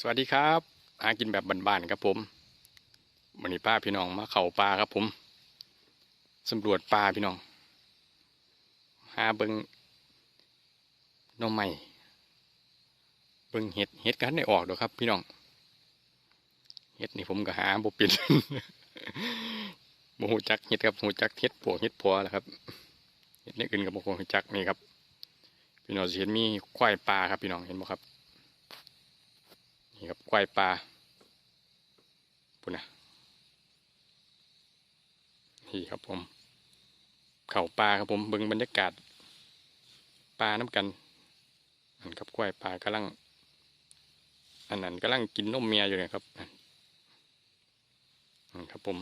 สวัสดีครับหากินแบบบ้านๆครับผมวันนี้ป้าพี่น้องมาเข่าปลาครับผมสำรวจปลาพี่น้อง หาเบิงน่อไม้เบิงเห็ดเห็ดกันได้ออกดอครับ พี่น้องเห็ดนี่ผมก็หาบ่เป็นบ่ฮู้จักเห็ดครับฮู้จักเห็ดปวเห็ดพัวแหละครับเห็ดนี่อื่นกับบ่ฮู้จักนี่ครับ พี่น้องเห็นมีควายปลาครับพี่น้องเห็นบ่ครับ นี่ควายปลาปุ่นนะนี่ครับผม เข่าปลาครับผมเบิ่งบรรยากาศปลาน้ำกันอันครับควายปลากำลังอันนั้นกำลังกินนมเมียอยู่เลยครับนั่นครับผม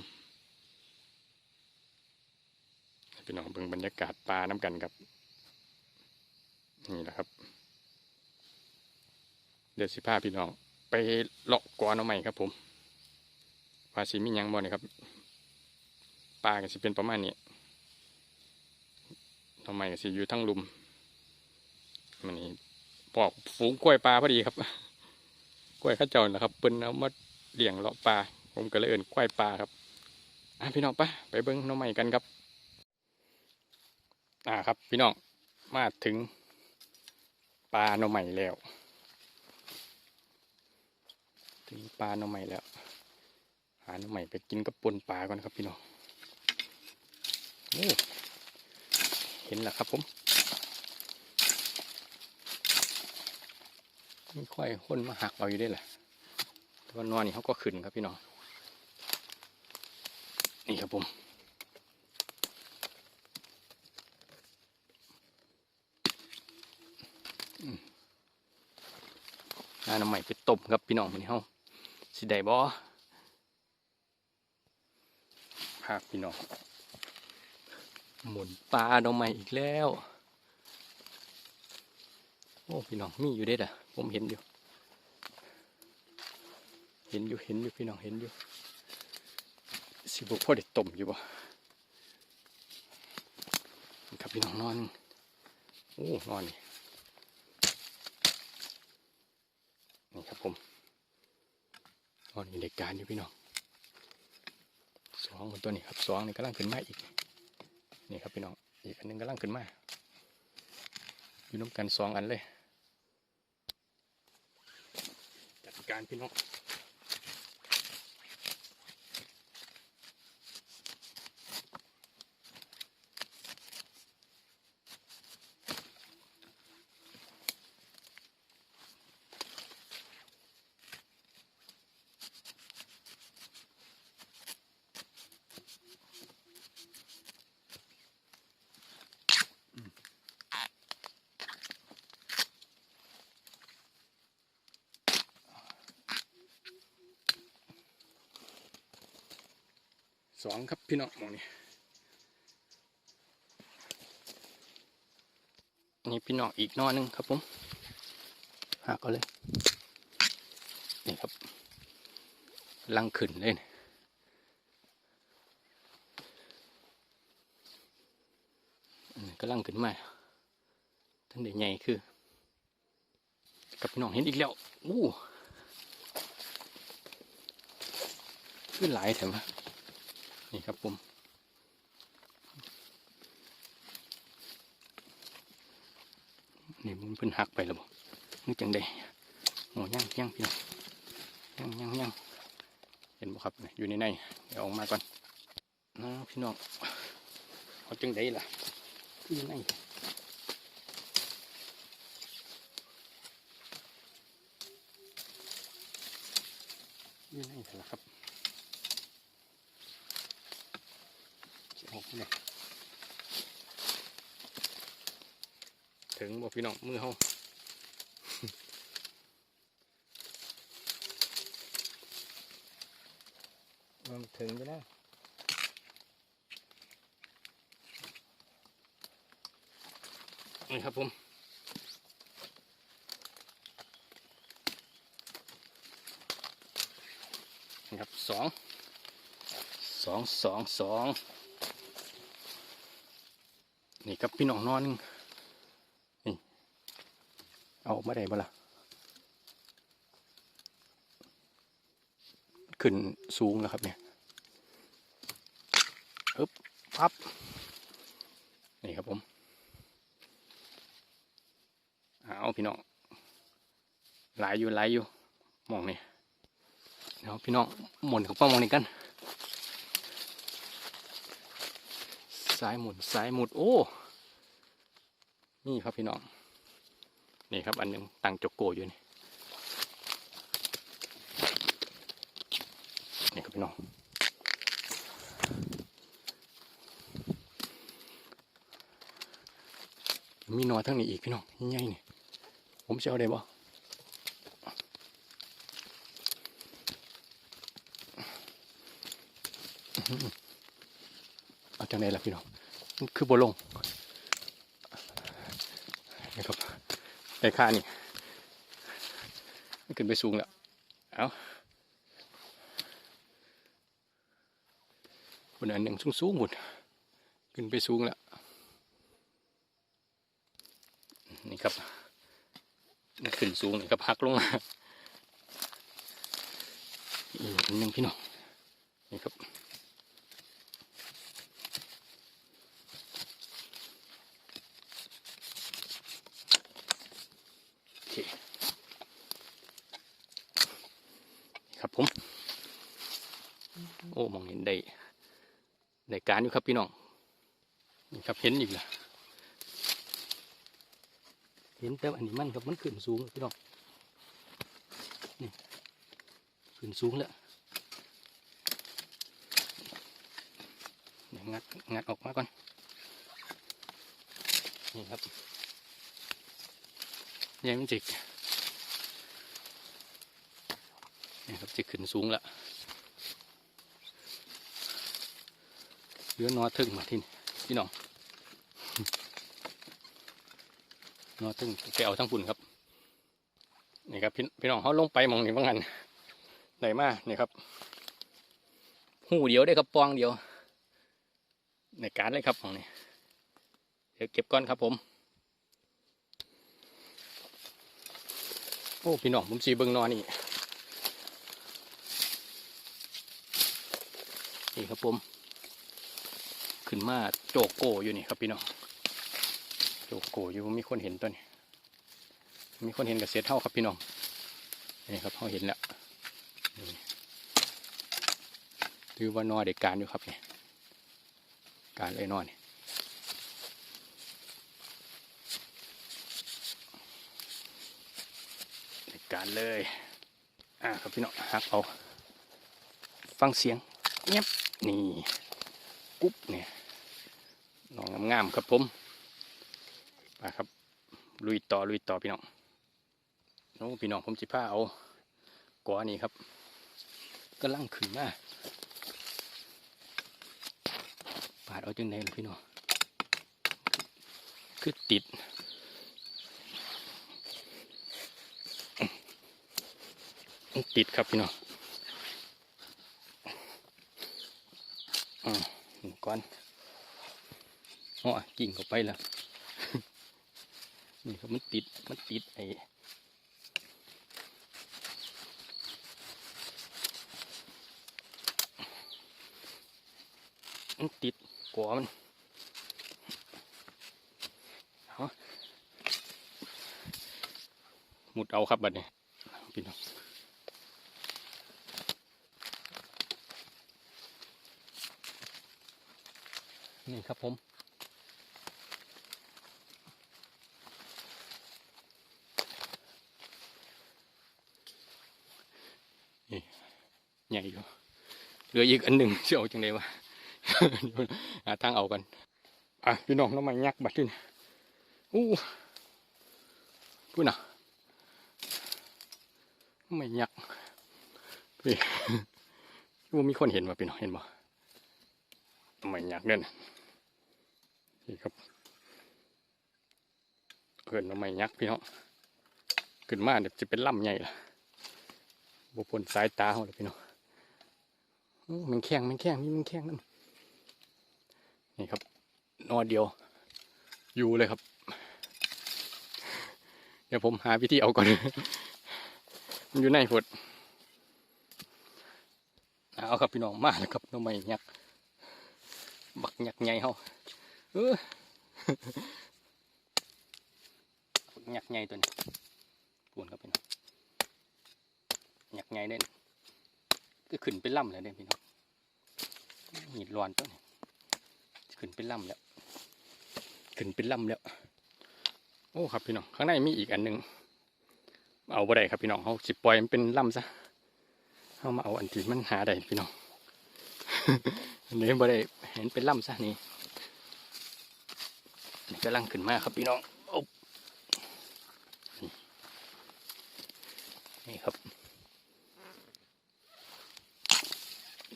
พี่น้องเบิ่งบรรยากาศปลาน้ำกันครับนี่แหละครับ เดี๋ยวสิพาพี่น้อง เลาะกวานเอาใหม่ครับผมว่าสิมียังบ่เนี่ยครับปลาก็สิเป็นประมาณนี้ทำไมก็สิอยู่ทั้งลุมมันนี่ปอกฝูงกล้วยปลาพอดีครับกล้วยข้าเจ้านะครับเปิ้นเอามาเลี้ยงเลาะปลาผมก็เลยเอิ้นกล้วยปลาครับอะพี่น้องปะไปเบิ้งน้องใหม่กันครับ อ่าครับ พี่น้องมาถึงปลาน้องใหม่แล้ว ถึงปลาหน่อใหม่แล้ว หาหน่อใหม่ไปกินกับปนปลาก่อนครับพี่น้องเห็นแล้วครับผมมีค่อยคนมาหักเอาอยู่ได้แหละแตัวนอนนี่เขาก็ขึ้นครับพี่น้อง นี่ครับผมหาหน่อใหม่ไปต้มครับพี่น้องมันนี้เฮา สิได้บ่พาพี่น้องหมุนปลาหน่อใหม่อีกแล้ว โอ้พี่น้องมีอยู่เด็ดอะ ผมเห็นอยู่ เห็นอยู่เห็นอยู่พี่น้องเห็นอยู่ สิบุพ่อได้ต้มอยู่บ่ครับพี่น้องนอน โอ้นอนนี่ครับผม ตอนนี้เด็กการอยู่พี่น้องสองคนตัวนี้ครับสองนี่กำลังขึ้นมาอีก นี่ครับพี่น้องอีกอันหนึงกำลังขึ้นมาอยู่น้ำกันสองอันเลยจัดการพี่น้อง สองครับพี่น้องมองนี้อันนี้พี่น้องอีกนอหนึงครับผมหาก็เลย นี่ครับลังขึ้นเลยนี่นก็ลังขึ้นมาท่านเด็กใหญ่คือ กับพี่น้องเห็นอีกแล้วอู้ขึ้นหลายแถมะ นี่ครับผมนี่มันเพิ่นหักไปแล้วบ่นี่จังไดโอ้ยังยังพี่น้องยังยังยังเห็นบ่ครับอยู่ในในเดี๋ยวออกมาก่อนนะพี่น้องเอาจังไดล่ะอยู่ในอยู่ในเถอะล่ะครับ ออกเนี่ถึงบอกพี่น้องมือเฮามันถึงไปแล้วนี่ครับผมนี่ครับสองสองสองสอง นี่ครับพี่น้องนอนนี่ เอาออกมาได้บ่ล่ะ ขึ้นสูงแล้วครับเนี่ยฮึบพับ นี่ครับผมเอาพี่น้องหลายอยู่หลายอยู่มองนี่เดี๋ยวพี่น้องหมุนเข้าไปมองนี่กัน ซ้ายหมุนซ้ายหมุนโอ้ นี่ครับพี่น้อง นี่ครับ อันนึงตั้งจกโกอยู่นี่ นี่ครับพี่น้อง มีนอทั้งนี้อีกพี่น้องใหญ่ๆนี่ ผมจะเอาได้บ่ เอาจังไดล่ะพี่น้องมันคือบ่ลงนี่ครับไอ้ค่านี่มันขึ้นไปสูงแล้วเอาคนอันหนึ่งสูงๆหมดขึ้นไปสูงแล้วนี่ครับมันขึ้นสูงนี่ก็พักลงมาอีกอันหนึ่งพี่น้องนี่ครับ โอเค ครับผม โอ้มองเห็นได้ได้การอยู่ครับพี่น้องนี่ครับเห็นอีกล้วเห็นแต่อันนี้มันครับมันขึ้นสูงพี่น้องนี่ขึ้นสูงแล้วงัดงัดออกมาก่อนนี่ครับยังมันจิกนี่ครับจิกขึ้นสูงแล้ว เหลือนอถึงมาที่นี่พี่น้องนาะซึ่งไปเอาทั้งปุ่นครับนี่ครับพี่พี่น้องเขาลงไปมองนี่ว่างันไหนมานี่ครับ หูเดียวได้ครับปองเดียว ในการเลยครับของนี่เดี๋ยวเก็บก้อนครับผม โอ้พี่น้องผมสีเบิ้งนอนนี่นี่ครับผม ขึ้นมาโจกโกอยู่นี่ครับพี่น้องโจกโกอยู่มีคนเห็นตัวนี้ มีคนเห็นกับเสียเท่าครับพี่น้องนี่ครับเขาเห็นแล้วนี่ถือว่านอเด็กการอยู่ครับเนี่ยการเลยนอนนี่เด็กการเลย อ่าครับพี่น้องฮักเอา ฟังเสียงเงียบนี่กุ๊บเนี่ย น้องงามๆครับผมไปครับ ลุยต่อลุยต่อพี่น้องน้องพี่น้องผมจิผ้าเอากอนี่ครับก็ลั่งขึ้นมาปาดเอาจังไดล่ะพี่น้องคือติดติดครับพี่น้องอ่าก่อน อ๋อกิ่งเข้าไปแล้วนี่ครับมันติดมันติดไอ้มันติดกัวมันเอหมุดเอาครับบัดนี้พี่น้องนี่ครับผม หญ่อยู่เหลืออีกอันหนึ่งเสียวจังเลยวะเดี๋ยวหาทางเอากันอะพี่น้องน้ำมันยักบัดที่นี่อู้พูดนะไม่ยักษ์พี่ว่ามีคนเห็นว่พี่น้องเห็นบ่ไมยักษ์เด่นนี่ครับเพื่อนทำไมยักพี่น้องขึ้นมาเดี๋ยวจะเป็นล่ำใหญ่ละบุพนสายตาเขาเลยพี่น้อง มันแข็งมันแข็งนี่มันแข็งนั่นนี่ครับนอเดียว อยู่เลยครับ เดี๋ยวผมหาวิธีเอาก่อนมันอยู่ในฝดเอาครับพี่น้องมาแล้วครับน้องใหม่ยักบักยักใหญ่เฮาเออบักยักใหญ่ตัวนี้ปูนครับพี่น้องยักใหญ่เด่น ก็ขึ้นเป็นลำเลยเด่นพี่น้องหีดร้อนตัวนี้ขึ้นเป็นลำแล้ว ขึ้นเป็นลำแล้ว โอ้ครับพี่น้อง ข้างในมีอีกอันหนึ่งเอาบ่ได้ครับพี่น้องเขาสิปล่อยมันเป็นล่ำซะเขามาเอาอันที่มันหาได้พี่น้องอันนี้บ่ได้เห็นเป็นล่ำซะนี่นี่กำลังขึ้นมาครับพี่น้องโอ้นี่นี่ครับ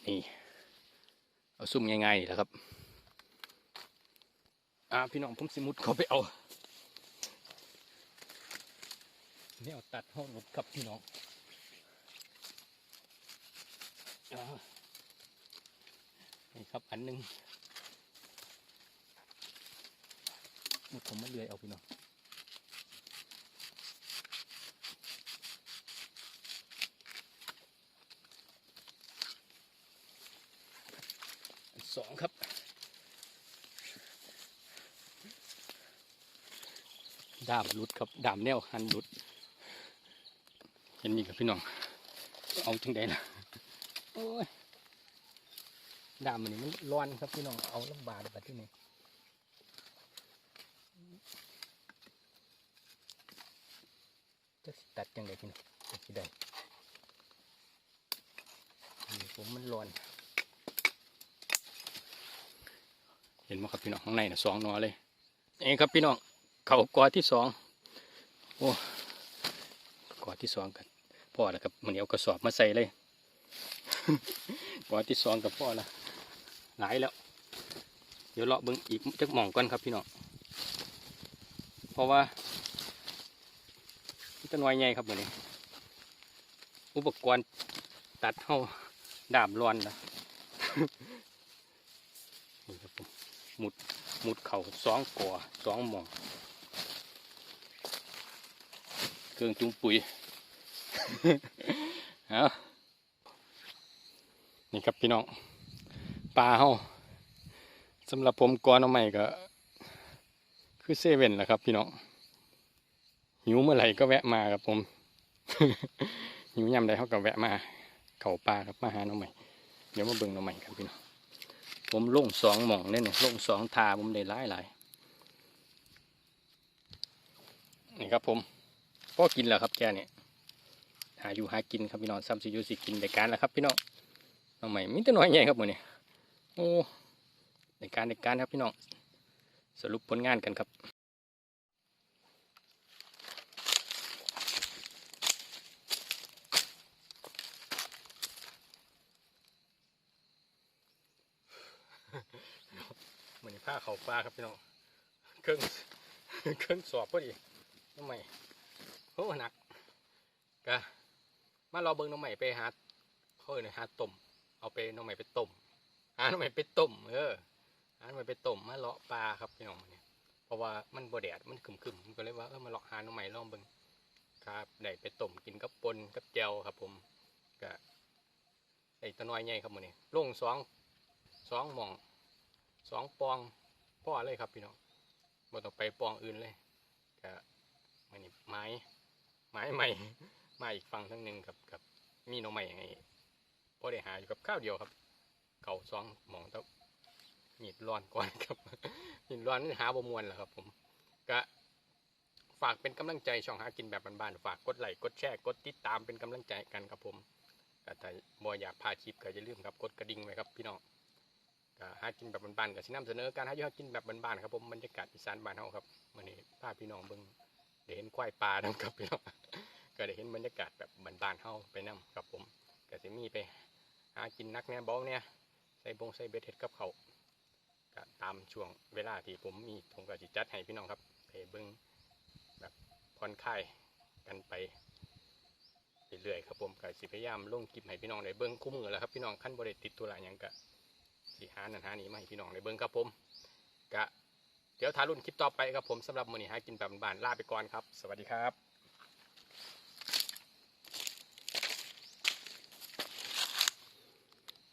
นี่ เอาซุ่มง่ายๆนี่ะครับอ่าพี่น้องผมสิมุดเขาไปเอาเนี่ยตัดห้องรถครับพี่น้องอานี่ครับอันหนึ่งนี่ผมมาเลื่อยเอาพี่น้อง สองครับ ดามหลุดครับ ดามแนวหันหลุดเห็นนี่ครับพี่น้อง เอาจังใดล่ะโอ้ยดามมันนี่มันร้อนครับพี่น้อง เอาลำบากแบบที่นี่จะตัดจังใดพี่น้องจะสิได้ผมมันร้อน เห็นไหมครับพี่น้องข้างในน่ะสองหนอเลยนี่ครับพี่น้องเขากอที่สองโอ้กอที่สองกันพ่อแล้วครับมันเอากระสอบมาใส่เลยกอที่สองกับพ่อละหลายแล้ว เดี๋ยวเลาะเบิ้งอีกจักหม่องก่อนครับพี่น้องเพราะว่ามันจะน้อยใหญ่ครับมือนี้อุปกรณ์ตัดเท้าดาบรอนนะ หมุดหมุดเข่าสองก่อสองหมองเครื่องจุงปุ๋ยเอานี่ครับพี่น้องปลาเฮาสำหรับผมก่อนเอาใหม่ก็คือเซเว่นแหละครับ พี่น้องหิวเมื่อไหร่ก็แวะมาครับผมหิวยำใดเขาก็แวะมาเข่าปลาครับมาหาน้องใหม่เดี๋ยวมาเบิ่งน้องใหม่ครับพี่น้อง ผมลงสองหม่องเนี่ยเนี่ยลงสองทาผมได้หลายหลายนี่ครับผมพ่อกินแล้วครับแกเนี่ยหาอยู่หากินครับพี่น้องซ้ำสิอยูสิกินในการแล้วครับพี่น้องน้องใหม่มีแต่น้อยใหญ่ครับมือนี่ยโอ้ในการในการครับพี่น้องสรุปผลงานกันครับ ผ้าเขาปลาครับพี่น้องเครื่องเครื่องสอบพอดีน้องใหม่โอ้หนักกะมาเราเบิ่งน้องใหม่ไปหาเขาเอ่ยหาต้มเอาไปน้องใหม่ไปต้มหาน้องใหม่ไปต้มเออหาน้องใหม่ไปต้มมาเลาะปลาครับพี่น้องเนี่ยเพราะว่ามันบ่แดดมันขึ้มขึ้มก็เลยว่าเออมาเลาะหาน้องใหม่ลองเบิ่งครับได้ไปต้มกินกับปนกับแจวครับ ผมกะไอ้ตะน้อยใหญ่ครับมื้อนี้ลงสองสองหม่องสองปอง พ่อเลยครับพี่น้องบ่ต้องไปปองอื่นเลยกะมันนี่ไม้ไม้ใหม่มาอีกฝั่งทั้งหนึ่งกับกับมีน้องใหม่ให้พอได้หาอยู่กับข้าวเดียวครับ เก่าสองหมองต้าหนีดร้อนก่อนครับหนีดร้อนนี่หาบมวนแหละครับ ผมก็ฝากเป็นกำลังใจช่องหากินแบบบ้านๆฝากกดไลค์กดแชร์กดติดตามเป็นกำลังใจกันครับผมก็ถ้าบ่อยากพาคลิปก็อย่าลืมครับกดกระดิ่งไว้ครับพี่น้อง ก็หากินแบบบ้านๆก็สินำเสนอการหาอยู่หากินแบบบ้านๆครับผมบรรยากาศอีสานบ้านเฮาครับวันนี้พาพี่น้องเบิ่งได้เห็นควายปลานํครับพี่น้องก็ได้เห็นบรรยากาศแบบบ้านๆเฮาไปนํครับผมก็สิมีไปหากินนักเนี่ยบ้องเนี่ยใส่บงใส่เบ็ดเห็ดกับเขาก็ตามช่วงเวลาที่ผมมีผมก็สิจัดให้พี่น้องครับไปเบิ่งแบบผ่อนคลายกันไปเรื่อยๆครับผมก็สิพยายามลงคลิปให้พี่น้องได้เบิ่งคู่มือแล้วครับพี่น้องขั้นบริติดตัวอะอย่างก็ สีหานันหานี่มาให้พี่น้องในเบิ้งครับผมกะเดี๋ยวทารุ่นคลิปต่อไปครับผมสำหรับมือนี้หากินแบบบ้านลาไปก่อนครับ สวัสดีครับ